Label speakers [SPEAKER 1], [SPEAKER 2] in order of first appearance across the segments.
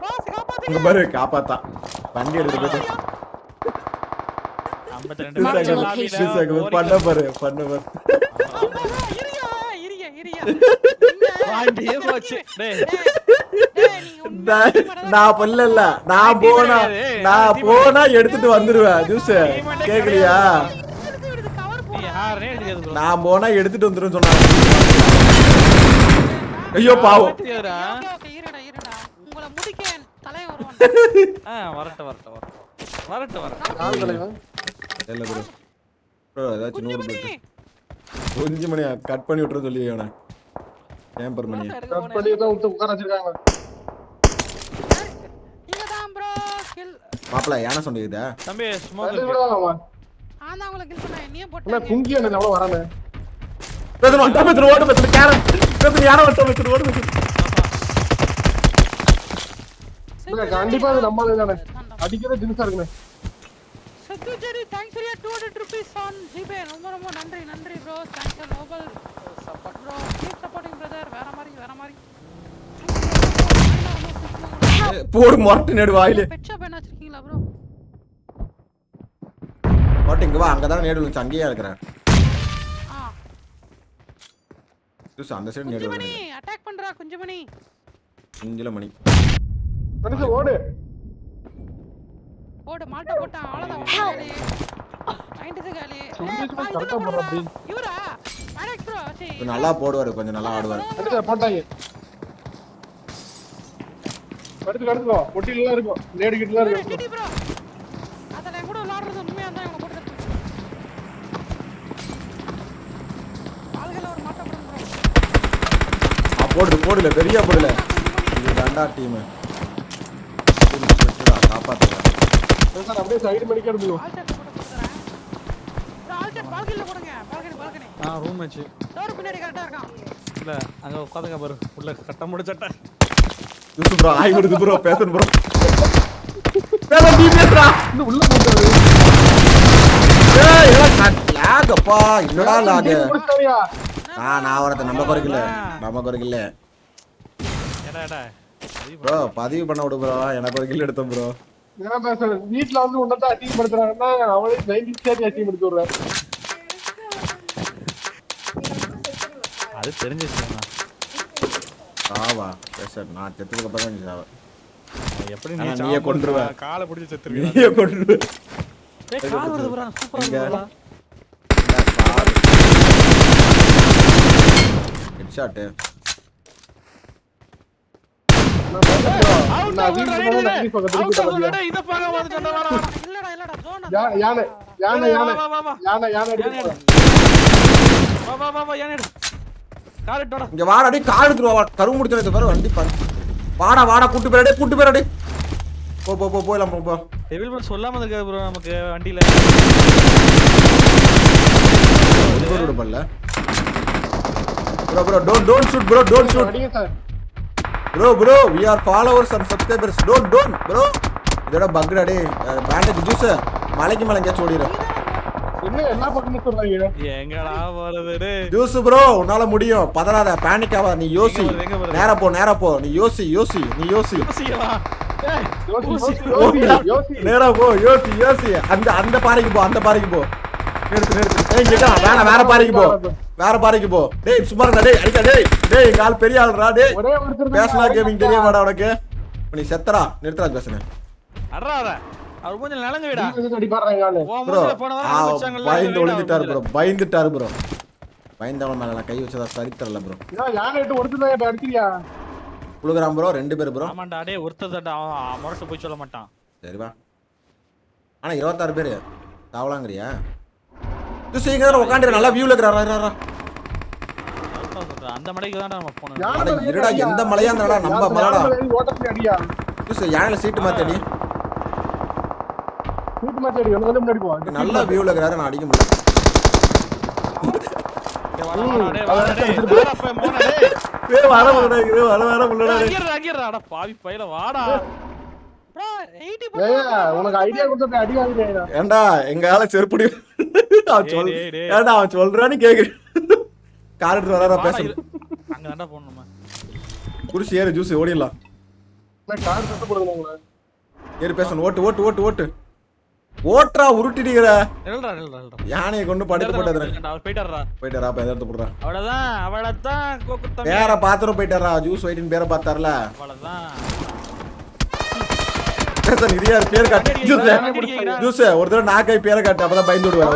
[SPEAKER 1] Pass காப்பாத்துங்க
[SPEAKER 2] பாரு காப்பாத்தா வண்டி எடுத்து
[SPEAKER 3] Marked
[SPEAKER 4] பேர்.
[SPEAKER 2] பண்ண பாரு பண்ண நான் நான் பண்ணல நான் போனா நான் போனா எடுத்துட்டு வந்துருவேன் ஜூஸ்
[SPEAKER 4] bro.
[SPEAKER 2] நான் போனா எடுத்துட்டு வந்துருவேன் சொன்னாங்க ஐயோ பாவம்.
[SPEAKER 1] உங்களை முடிக்க தலைவன் வருவான்.
[SPEAKER 4] ஆ,
[SPEAKER 5] யார் தலைவன்?
[SPEAKER 2] இல்ல ப்ரோ. ப்ரோ ஏதாச்சும் நூறு
[SPEAKER 1] குஞ்சுமணி
[SPEAKER 2] போட்டு கொஞ்ச மணியா? கட் பண்ணி விட்டுற சொல்லி அவனை
[SPEAKER 5] கட். பண்ணி தான் விட்டு உட்கார வச்சிருக்காங்க.
[SPEAKER 1] இங்கதான் ப்ரோ கில்
[SPEAKER 2] மாப்பிள யானை சொன்னீங்க
[SPEAKER 4] தம்பி ஸ்மோக்
[SPEAKER 5] விடுவாங்கம்மா
[SPEAKER 1] நான் தான் உங்களை கில் பண்ணேன். நீயே
[SPEAKER 5] என்ன
[SPEAKER 1] போட்டு
[SPEAKER 5] குங்கி என்ன அவ்வளவு வரானே?
[SPEAKER 2] பேசணும் வண்டா பேசணும் ஓடு பேசணும் கேரன் பேசணும் யானை வண்டா பேசணும் ஓடு பேசணும்
[SPEAKER 5] இல்ல, கண்டிப்பா அது நம்மளே தானே. அடிக்கிறதே தினசா இருக்குண்ணே.
[SPEAKER 1] சத்துச்சேரி thanks for your 200 rupees on GPay ரொம்ப ரொம்ப நன்றி நன்றி bro thanks for noble support bro keep supporting brother வேற மாதிரி வேற மாதிரி.
[SPEAKER 2] போடு மொரட்டு நேடு வாயிலே.
[SPEAKER 1] பெட் ஷாப் என்ன வச்சிருக்கீங்களா ப்ரோ
[SPEAKER 2] மொரட்டு இங்க வா அங்கதான் நேடு விழுந்துச்சு அங்கேயே இருக்கிறேன்
[SPEAKER 1] ஆ
[SPEAKER 2] அந்த சைடு நேடு
[SPEAKER 1] அட்டாக் பண்றா குஞ்சுமணி.
[SPEAKER 2] இஞ்சில மணி
[SPEAKER 5] ஓடு.
[SPEAKER 1] போடு மால்ட்ட போட்டான் அவ்வளவுதான் காலி
[SPEAKER 5] அப்படி.
[SPEAKER 1] இவரா? ப்ரோ
[SPEAKER 2] நல்லா போடுவாரு கொஞ்சம் நல்லா ஆடுவாரு.
[SPEAKER 5] மனுஷன் போட்டாங்க. பொட்டிலாம் இருக்கும். நேடு கிட்டலாம் இருக்கும்
[SPEAKER 1] டிடி ப்ரோ அதல என் கூட விளையாடுறது உண்மையா தான் இவங்க போட்டு தப்பு ஆளுகள ஒரு மாட்ட போடுங்க
[SPEAKER 2] ஆ, போடுது போடுல பெரிய போடுல. இது தண்டா டீம்
[SPEAKER 5] அப்படியே சைடு மணிக்கே
[SPEAKER 1] பால்கனி
[SPEAKER 4] ஆ ரூம் மேட்ச்
[SPEAKER 1] டோர் பின்னாடி கரெக்டா இருக்கான்
[SPEAKER 4] இல்ல அங்க உட்காந்துங்க பாரு. உள்ள கட்ட முடிச்சட்ட
[SPEAKER 2] ஜூஸ் ப்ரோ ஆய் விடுது ப்ரோ பேசணும் ப்ரோ பேச நீ பேசுறா
[SPEAKER 5] இன்னும் உள்ள
[SPEAKER 2] ஏய் எல்லாம் லாக் அப்பா. என்னடா லாக் ஆ நான் வரத நம்ம குறைக்கல. நம்ம குறைக்கல. ப்ரோ பதிவு பண்ண விடு ப்ரோ. எனக்கு ஒரு கில் எடுத்தேன் ப்ரோ.
[SPEAKER 5] பேசுறேன் வீட்டுல வந்து உன்னதான் அசிங்கப்படுத்துறாங்கன்னா அவளே நைன்டி ஸ்டேட் அசிங்கப்படுத்தி விடுறேன்
[SPEAKER 4] அது தெரிஞ்ச விஷயம் தான்
[SPEAKER 2] சாவா பேச. நான் செத்ததுக்கு அப்புறம் தான் நீ சாவ.
[SPEAKER 4] எப்படி நீ
[SPEAKER 2] நீயே? கொன்றுவ.
[SPEAKER 4] காலை பிடிச்சி செத்துருவீங்க
[SPEAKER 2] நீயே
[SPEAKER 4] கால் வருது சூப்பரா
[SPEAKER 2] எங்க?
[SPEAKER 4] இருக்குடா
[SPEAKER 2] ஹெட்ஷாட்
[SPEAKER 5] நான் வீட்டுக்கு போனா நான் வீட்டு பக்கத்துல
[SPEAKER 4] அவுட்
[SPEAKER 5] திருப்பி
[SPEAKER 4] ஆஃப் இத பாக்க வந்துட்டா வர வர
[SPEAKER 1] இல்லடா இல்லடா ஜோன்
[SPEAKER 5] யா- யானை யானை யானை யானை.
[SPEAKER 4] வா
[SPEAKER 2] இங்க வாடா டேய் எடுத்துட்டு பாரு வண்டி பாரு. வாடா வாடா கூட்டு போறடே கூட்டு போறடே போ போ போ போலாம் போ போ.
[SPEAKER 4] டெவில் பட் சொல்லாம இருக்காது ப்ரோ நமக்கு வண்டியில.
[SPEAKER 2] ஒரு bro bro don't don't shoot bro don't shoot bro bro we are followers and subscribers don't don't bro இதோட பக்ரா டே பேண்டேஜ் ஜூஸ் மலைக்கு மேல எங்கேயாச்சும் ஓடிடும் ஜூஸ் ப்ரோ உன்னால முடியும். பதறாத பேனிக் நீ யோசி? நேரா போ நேரா போ. நீ யோசி யோசி நீ யோசி. நேரா போ யோசி யோசி. அந்த அந்த பாறைக்கு போ அந்த பாறைக்கு போ. வேணாம் வேற பாறைக்கு போ. வேற பாறைக்கு போ. டேய் சும்மா டேய் அடிக்கா டேய் டேய் எங்க ஆள் பெரிய ஆள்றா டேய். பேசலா கேமிங் தெரிய மாடா உனக்கு. நீ செத்தரா நிறுத்தரா
[SPEAKER 4] அவர் விடா. வச்சாங்கல்ல
[SPEAKER 2] பயந்து ஒளிஞ்சிட்டாரு ப்ரோ. பயந்துட்டாரு ப்ரோ. பயந்தவன் மேல கை வச்சதா சரித்திரல ப்ரோ.
[SPEAKER 5] ஏன் யானை எட்டு ஒருத்தர் தான் அடிக்கிறியா?
[SPEAKER 2] புழுகுறான் ப்ரோ. ரெண்டு பேர் ப்ரோ.
[SPEAKER 4] ஆமாண்டா டேய் ஒருத்தர் தட்டா அவன் முரட்டு போய் சொல்ல மாட்டான்.
[SPEAKER 2] சரிவா ஆனா இருபத்தாறு பேர். தாவலாங்கிறியா? இது சீக்கிரம் உட்காந்து நல்லா வியூல இருக்கிறாரா.
[SPEAKER 4] அந்த மடைக்கு தான் நம்ம போனோம்
[SPEAKER 5] யானை
[SPEAKER 2] அட,
[SPEAKER 5] மேல
[SPEAKER 2] இருடா,
[SPEAKER 5] அடியா.
[SPEAKER 2] எந்த மலையா இருந்தாடா, நம்ம
[SPEAKER 5] யானை
[SPEAKER 2] மலைடா.
[SPEAKER 5] மேல ஏறி ஓட்டத்துல அடியா
[SPEAKER 2] ஜூஸ் யானையில சீட்டு மாத்தடி
[SPEAKER 5] கூட்டு மாத்தி அடி எனக்கு வந்து முன்னாடி போ
[SPEAKER 2] நல்ல வியூல இருக்கிறாரு நான் அடிக்க முடியல வர வர வர
[SPEAKER 4] அங்கிருடா, அங்கிருடா. பாவி பயல, வாடா.
[SPEAKER 1] ப்ரோ 80
[SPEAKER 5] ஏய் உனக்கு ஐடியா கொடுத்தா அடி வாங்குறியா
[SPEAKER 2] ஏன்டா எங்க ஆள செருப்புடி அவன் சொல் சொல்றான்னு கேக்குறேன். கார் எடுத்து வராரா
[SPEAKER 4] இரு. அங்க
[SPEAKER 2] குடிச்சு ஏறு ஜூஸ் ஓடிடலாம்.
[SPEAKER 5] நான் கார் சுத்த போடுங்க உங்களை?
[SPEAKER 2] ஏறு பேசணும். ஓட்டு ஓட்டு ஓட்டு ஓட்டு. ஓட்டுறா உருட்டிடுகிற.
[SPEAKER 4] நில்றா நில்றா நில்றா.
[SPEAKER 2] யானையை கொண்டு படுத்து போட்டதுல
[SPEAKER 4] அவர். போயிட்டாரா
[SPEAKER 2] போயிட்டாரா அப்ப எதை
[SPEAKER 4] அவ்வளவுதான் கோக்குத்தம்
[SPEAKER 2] பேரை பாத்திரம் போயிட்டாரா ஜூஸ் ஒயிட்டின் பேரை பார்த்தார்ல.
[SPEAKER 4] அவ்வளவுதான்.
[SPEAKER 2] பேசன் இரியா பேர் காட்டு. ஜூஸ்? ஜூஸ் ஒரு தடவை நாக்கை பேரை காட்டு அப்பதான் பயந்து
[SPEAKER 5] இருக்கியா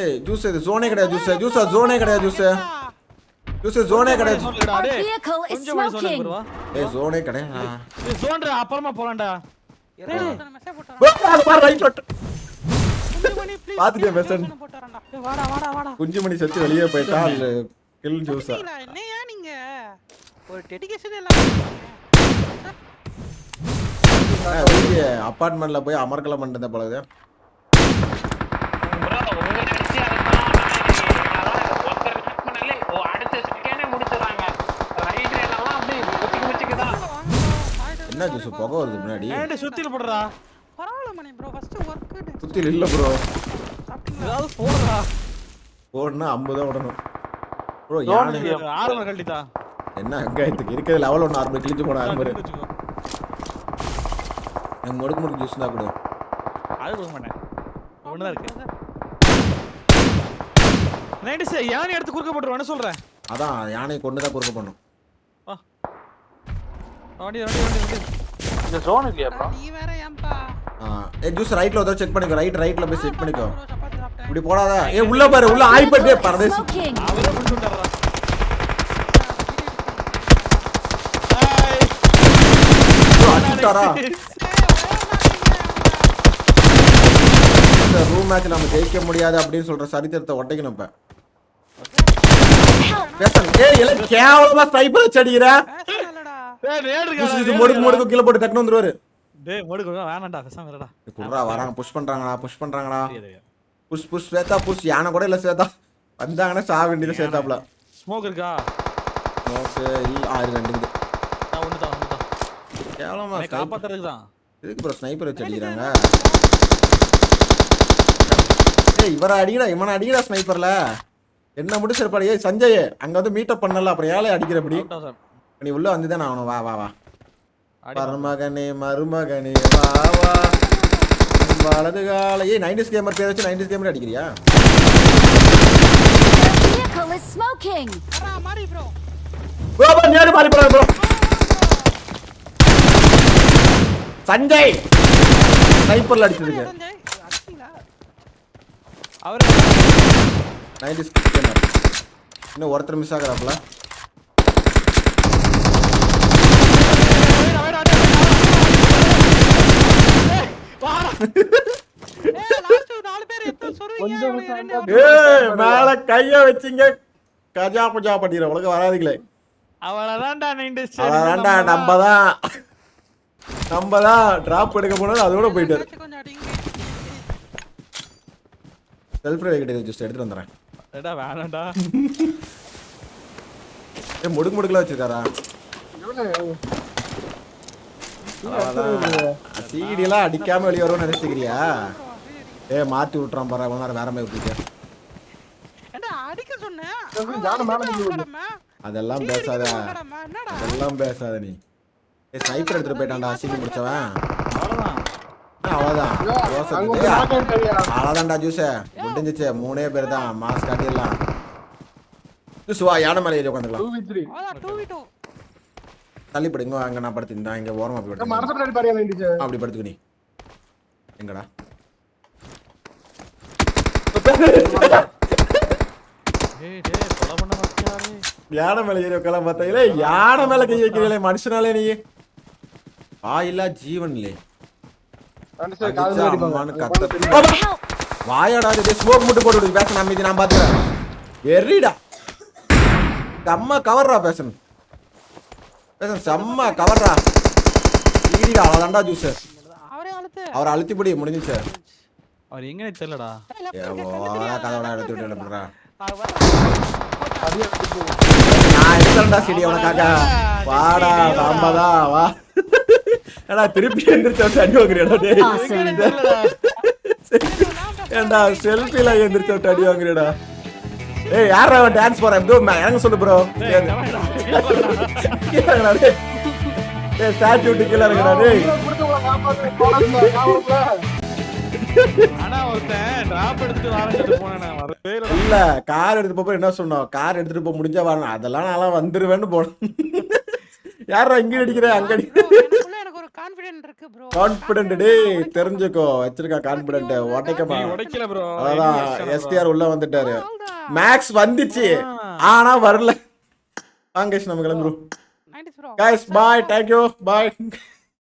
[SPEAKER 1] ஏய்
[SPEAKER 2] ஜூஸ் இது ஜோனே கிடையாது ஜூஸ். ஜூஸ் ஜோனே கிடையாது ஜூஸ். ஜூஸ் ஜோனே கிடையாது. ஏய் ஜோனே கிடையாது.
[SPEAKER 4] இது zone டா, அப்புறமா போலாம்டா.
[SPEAKER 1] வாடா
[SPEAKER 2] குஞ்சுமணி செத்து வெளியே போயிட்டா கில் ஜூஸா
[SPEAKER 1] என்னய்யா நீங்க ஒரு டெடிகேஷன் எல்லாம்
[SPEAKER 2] அப்பார்ட்மெண்ட்ல போய் அமர்கலம் பண்ணிருந்த பழகுது. என்ன ஜூஸ் புகை வருது முன்னாடி?
[SPEAKER 4] ஏன்டா சுத்தில போடுறா?
[SPEAKER 1] பரவாயில்ல மணி ப்ரோ. ஃபர்ஸ்ட் ஒர்க்
[SPEAKER 2] சுத்தியில் இல்ல ப்ரோ.
[SPEAKER 4] ஏதாவது போடுறா?
[SPEAKER 2] போடனா ஐம்பது தான் விடணும். ப்ரோ யானை?
[SPEAKER 4] ஆரம்ப கழட்டிதா
[SPEAKER 2] என்ன அங்காயத்துக்கு இருக்கிறதுல அவ்வளோ ஒன்று அறுபது கிழிச்சு போன அறுபது எனக்கு முடுக்கு முடுக்கு ஜூஸ் தான் கொடு.
[SPEAKER 4] அது கொடுக்க மாட்டேன். ஒண்ணுதான் இருக்கு. நைட்டு சார் யானை எடுத்து குறுக்க போட்டுருவான்னு சொல்றேன்.
[SPEAKER 2] அதான் யானையை கொண்டு தான் குறுக்க பண்ணும்
[SPEAKER 4] வண்டி வண்டி வண்டி வண்டி
[SPEAKER 6] இந்த ஜோன் இல்லையா ப்ரோ
[SPEAKER 1] நீ வேற ஏன்பா?
[SPEAKER 2] ஆ ஏ ஜூஸ் ரைட்ல ஒரு செக் பண்ணிக்கோ ரைட் ரைட்ல போய் செக் பண்ணிக்கோ. இப்படி போடாத. ஏ உள்ள பாரு உள்ள ஆய்பட்டே பரதேசி. அடிச்சுட்டாரா? இந்த ரூம் மேட்ச் நம்ம ஜெயிக்க முடியாது அப்படின்னு சொல்ற சரித்திரத்தை ஒட்டைக்கணும் இப்ப. கேவலமா ஸ்னைப்பர் வச்சு அடிக்கிற முடுக்கு முடுக்கு கீழே போட்டு டக்குனு வந்துருவாரு.
[SPEAKER 4] டேய் மடுக்கு வேணாம்டா பேசாம இருடா.
[SPEAKER 2] குடுறா வராங்க புஷ் பண்றாங்கடா push பண்றாங்கடா. Push push Shweta push. யானை கூட இல்ல ஸ்வேதா. வந்தாங்கன்னா சா வேண்டியது சேர்த்தாப்ல
[SPEAKER 4] ஸ்மோக் இருக்கா?
[SPEAKER 2] ஓகே இல்ல ஆறு ரெண்டு கேவலமா.
[SPEAKER 4] காப்பாத்துறதுக்கு தான்
[SPEAKER 2] எதுக்கு ப்ரோ ஸ்னைப்பர் வச்சு அடிக்கிறாங்க? ஏய் இவரை அடிக்கடா இவனை அடிக்கடா ஸ்னைப்பர்ல என்ன முடிச்சிருப்பாரு ஏய் சஞ்சய் அங்க வந்து மீட்டப் பண்ணல அப்புறம் ஏழை அடிக்கிறபடி. நீ உள்ள வந்து தான் ஆகணும் வா வா வா.
[SPEAKER 4] அடி
[SPEAKER 2] மருமகனே மருமகனே வா வா. வலது கால ஏய் நைன்டிஸ் கேமர் பேர் வச்சு நைன்டிஸ் கேமர் அடிக்கிறியா?
[SPEAKER 3] Vehicle is smoking.
[SPEAKER 1] மாறி ப்ரோ
[SPEAKER 2] ப்ரோ ப்ரோ நேரு மாறி போறாரு ப்ரோ. சஞ்சய்! ஸ்னைப்பர்ல
[SPEAKER 1] அடிச்சீங்களா?
[SPEAKER 4] அவர்
[SPEAKER 2] நைன்டிஸ் கேமர். இன்னும் ஒருத்தர் மிஸ் ஆகுறாப்ல
[SPEAKER 1] ஏய் லாஸ்ட் நாலு பேர் எத்த சொல்றீங்க
[SPEAKER 5] கொஞ்சம்
[SPEAKER 1] இவனுங்க ரெண்டு
[SPEAKER 5] விசாரிச்சா-
[SPEAKER 2] ஏய் மேல கைய வச்சிங்க. கஜா புஜா பண்ணிடுற உலக வராதுங்களே.
[SPEAKER 4] அவளதான்டா நைன்டி
[SPEAKER 2] அதான்டா நம்ம தான். நம்ம தான் டிராப் எடுக்க போனது அதோட போயிட்டாரு. செல்ஃப் ரைட் ஜஸ்ட் எடுத்துட்டு வந்துறேன்
[SPEAKER 4] ஏடா வேணாம்டா.
[SPEAKER 2] ஏ முடுக்கு முடுக்குல வச்சிருக்காரா? சீடி எல்லாம் அடிக்காம வெளிய வரும்னு நினைச்சுக்கிறியா? ஏ மாத்தி விட்டுறான் பாரு அவன் நேரம் வேற மாதிரி விட்டுருக்க
[SPEAKER 1] ஏண்டா அடிக்க சொன்னேன்
[SPEAKER 5] அதான் யானை மேல நின்னு வருது.
[SPEAKER 1] கடமை
[SPEAKER 2] அதெல்லாம் பேசாத. அதெல்லாம் பேசாத நீ. ஏ ஸ்னைப்பர் எடுத்துட்டு போயிட்டான்டா சீக்கிரம் முடிச்சவன்.
[SPEAKER 5] கிடையா?
[SPEAKER 2] அவ்வளோதான்டா ஜூஸ் முடிஞ்சிச்சு. மூணே பேர் தான் மாஸ் காட்டிடலாம். ஜூஸ் வா யானை மேலே ஏறி உட்காந்துக்கலாம்
[SPEAKER 5] 2v3.
[SPEAKER 1] அதான் டூ வி டூ
[SPEAKER 2] தள்ளி படுங்க அங்க நான் படுத்து இந்த இங்க ஓரமா போய் படுத்து
[SPEAKER 5] மரத்து பின்னாடி பாரியா நின்னுச்சு.
[SPEAKER 2] அப்படி படுத்துக்க நீ. எங்கடா? யானை மேல ஏறி உட்காலாம் பார்த்தாங்களே யானை மேல கை வைக்கிறீங்களே மனுஷனாலே நீ வாயில்லா ஜீவன்லே. வாயாடா இது ஸ்மோக் மட்டும் போட்டு பேச நான் மீதி நான் பாத்துக்கிறேன். எரிடா செம்ம கவர்றா பேசன் பேசன் செம்ம கவர்றா. ஈடிடா அவ்வளோதான்டா ஜூஸ்
[SPEAKER 1] அவரே அழுத்து.
[SPEAKER 2] அவர் அழுத்திப்படி முடிஞ்சிச்சு.
[SPEAKER 4] அவர் எங்கனே தெரியலடா.
[SPEAKER 2] கதவடா எடுத்து விட்டு என்ன பண்றா
[SPEAKER 5] அடியே அடிச்சு.
[SPEAKER 2] நான் எடுத்துறேன்டா செடி உனக்காக. வாடா நாமதா வா. ஏடா திருப்பி எந்திரிச்சு வந்து அடி வாங்குறியாடா டேய். ஏன்டா செல்ஃபில எந்திரிச்சு விட்டு அடி வாங்குறடா ஏய் யாரா அவன் டான்ஸ் போறான் ப்ரோ எனக்கு சொல்லு ப்ரோ ஏய் ஸ்டாச்சு விட்டு கீழே இருக்கடா டேய்.
[SPEAKER 4] இல்ல
[SPEAKER 2] கார் எடுத்து போய் என்ன சொன்னோம்? கார் எடுத்துட்டு போக முடிஞ்சா வரணும் அதெல்லாம் நான் வந்துருவேன்னு போனேன் யாரா இங்க அடிக்கிற? அங்க அடி
[SPEAKER 1] bro, எனக்குள்ள எனக்கு ஒரு கான்ஃபிடென்ட் இருக்கு ப்ரோ
[SPEAKER 2] கான்பிடென்ட் டேய் தெரிஞ்சுக்கோ. வச்சிருக்கா கான்பிடென்ட் உடைக்கமா
[SPEAKER 4] உடைக்கல ப்ரோ
[SPEAKER 2] அதான் எஸ்டிஆர் உள்ள வந்துட்டாரு. மேக்ஸ் வந்துச்சு. ஆனா வரல. வாங்க நம்ம கிளம்புறோம்.
[SPEAKER 1] Nineties bro
[SPEAKER 2] guys